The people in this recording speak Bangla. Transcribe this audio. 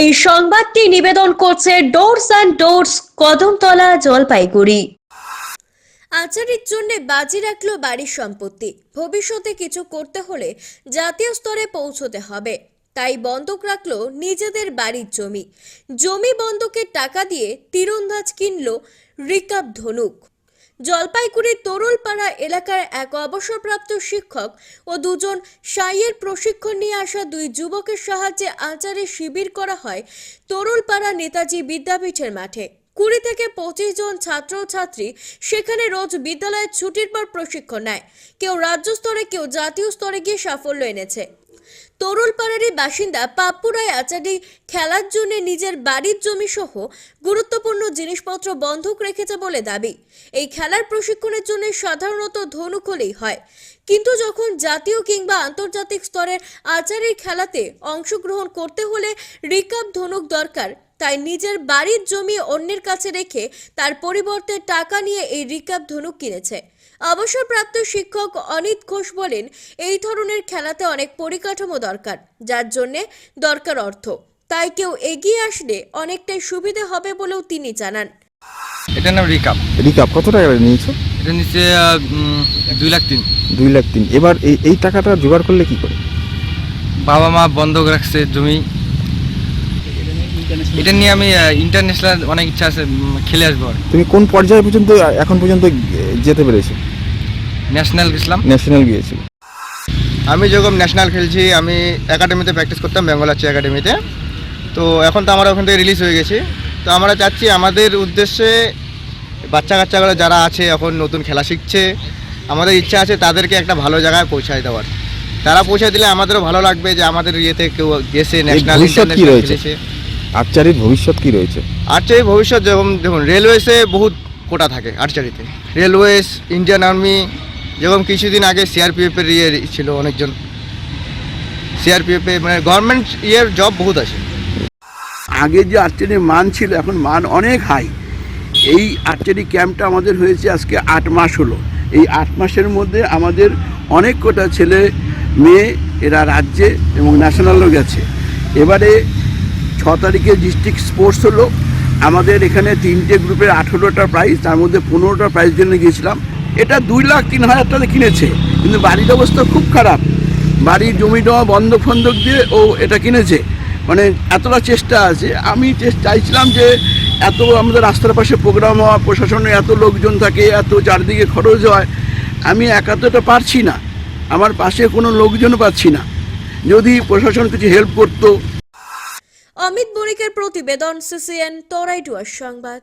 এই সংবাদটি নিবেদন করছে doors and doors Kadamtala, Jalpaiguri. আচারের জন্য বাজি রাখল বাড়ির সম্পত্তি। ভবিষ্যতে কিছু করতে হলে জাতীয় স্তরে পৌঁছতে হবে। তাই বন্ধক রাখল নিজেদের বাড়ির জমি। জমি বন্ধকের টাকা দিয়ে তীরন্দাজ কিনল রিকাব ধনুক। জলপাইগুড়ির তরুলপাড়া এলাকার এক অবসরপ্রাপ্ত শিক্ষক ও দুজন সাইয়ের প্রশিক্ষণ নিয়ে আসা দুই যুবকের সাহায্যে আচারে শিবির করা হয় তরুলপাড়া নেতাজি বিদ্যাপীঠের মাঠে। কুড়ি থেকে পঁচিশ জন ছাত্র ছাত্রী সেখানে রোজ বিদ্যালয়ের ছুটির পর প্রশিক্ষণ নেয়। কেউ রাজ্য স্তরে, কেউ জাতীয় স্তরে গিয়ে সাফল্য এনেছে। তরুলপাড়ারই বাসিন্দা পাপ্পু রায় আচারি খেলার জন্য নিজের বাড়ির জমি সহ গুরুত্বপূর্ণ জিনিসপত্র বন্ধক রেখেছে বলে দাবি। এই খেলার প্রশিক্ষণের জন্য সাধারণত ধনুক হলেই হয়। কিন্তু যখন জাতীয় কিংবা আন্তর্জাতিক স্তরের আচারের খেলাতে অংশগ্রহণ করতে হলে রিকাব ধনুক দরকার, তাই নিজের বাড়ির জমি অন্যের কাছে রেখে তার পরিবর্তে টাকা নিয়ে এই রিকাব ধনুক কিনেছে। অবসরপ্রাপ্ত শিক্ষক অনিত ঘোষ বলেন এই ধরনের খেলাতে অনেক পরিকাঠামো দরকার যার জন্যে দরকার অর্থ। তাই কেউ এগিয়ে আসলে অনেকটাই সুবিধে হবে বলেও তিনি জানান। এটার নাম রিকাপ। রিকাপ কত টাকা নিয়েছো? এটা নিচে দুই লাখ তিন। দুই লাখ তিন। এবার এই এই টাকাটা জোগাড় করলে কি করে? বাবা মা বন্ধক রাখছে জমি। এটা নিয়ে আমি ইন্টারন্যাশনাল অনেক ইচ্ছা আছে খেলে আসব আর তুমি কোন পর্যায়ে পর্যন্ত এখন পর্যন্ত যেতে পেরেছ? ন্যাশনাল গেছিলাম ন্যাশনাল গিয়েছিল। আমি যখন ন্যাশনাল খেলছি আমি একাডেমিতে প্র্যাকটিস করতাম বেঙ্গল আছে একাডেমিতে তো এখন তো আমরা ওখান থেকে রিলিজ হয়ে গেছি। তো আমরা চাচ্ছি আমাদের উদ্দেশ্যে বাচ্চা কাচ্চাগুলো যারা আছে এখন নতুন খেলা শিখছে আমাদের ইচ্ছা আছে তাদেরকে একটা ভালো জায়গায় পৌঁছায় দেওয়ার। তারা পৌঁছে দিলে আমাদেরও ভালো লাগবে যে আমাদের ইয়েতে কেউ গেছে ন্যাশনাল ভবিষ্যৎ কি রয়েছে? আর্চারির ভবিষ্যৎ কি রয়েছে? আর্চারি ভবিষ্যৎ যেমন দেখুন রেলওয়েসে বহুত কোটা থাকে আর্চারিতে। রেলওয়েস ইন্ডিয়ান আর্মি যেরকম কিছুদিন আগে সিআরপিএফের ইয়ে ছিল অনেকজন। সিআরপিএফে মানে গভর্নমেন্ট ইয়ের জব বহুত আছে। আগে যে আর্চারির মান ছিল, এখন মান অনেক হাই এই আর্চারি ক্যাম্পটা আমাদের হয়েছে আজকে আট মাস হলো। এই আট মাসের মধ্যে আমাদের অনেক কটা ছেলে, মেয়ে এরা রাজ্যে এবং ন্যাশনালও গেছে। এবারে ছ তারিখে ডিস্ট্রিক্ট স্পোর্টস হলো। আমাদের এখানে তিনটে গ্রুপের আঠেরোটা প্রাইজ তার মধ্যে পনেরোটা প্রাইজ জন্য গিয়েছিলাম। এটা দুই লাখ তিন হাজার টাকা কিনেছে। কিন্তু বাড়ির অবস্থা খুব খারাপ। বাড়ির জমি জমা বন্ধক ফন্ধক দিয়ে ও এটা কিনেছে। মানে এতটা চেষ্টা আছে। আমি চাইছিলাম যে এত আমাদের রাস্তার পাশে প্রোগ্রাম হওয়া প্রশাসনে এত লোকজন থাকে, এত চারদিকে খরচ হয়। আমি একা তো এটা পারছি না। আমার পাশে কোনো লোকজন পাচ্ছি না। যদি প্রশাসন কিছু হেল্প করতো। অমিত বণিকের প্রতিবেদন, সিসিএন তরাইডুয়ার সংবাদ।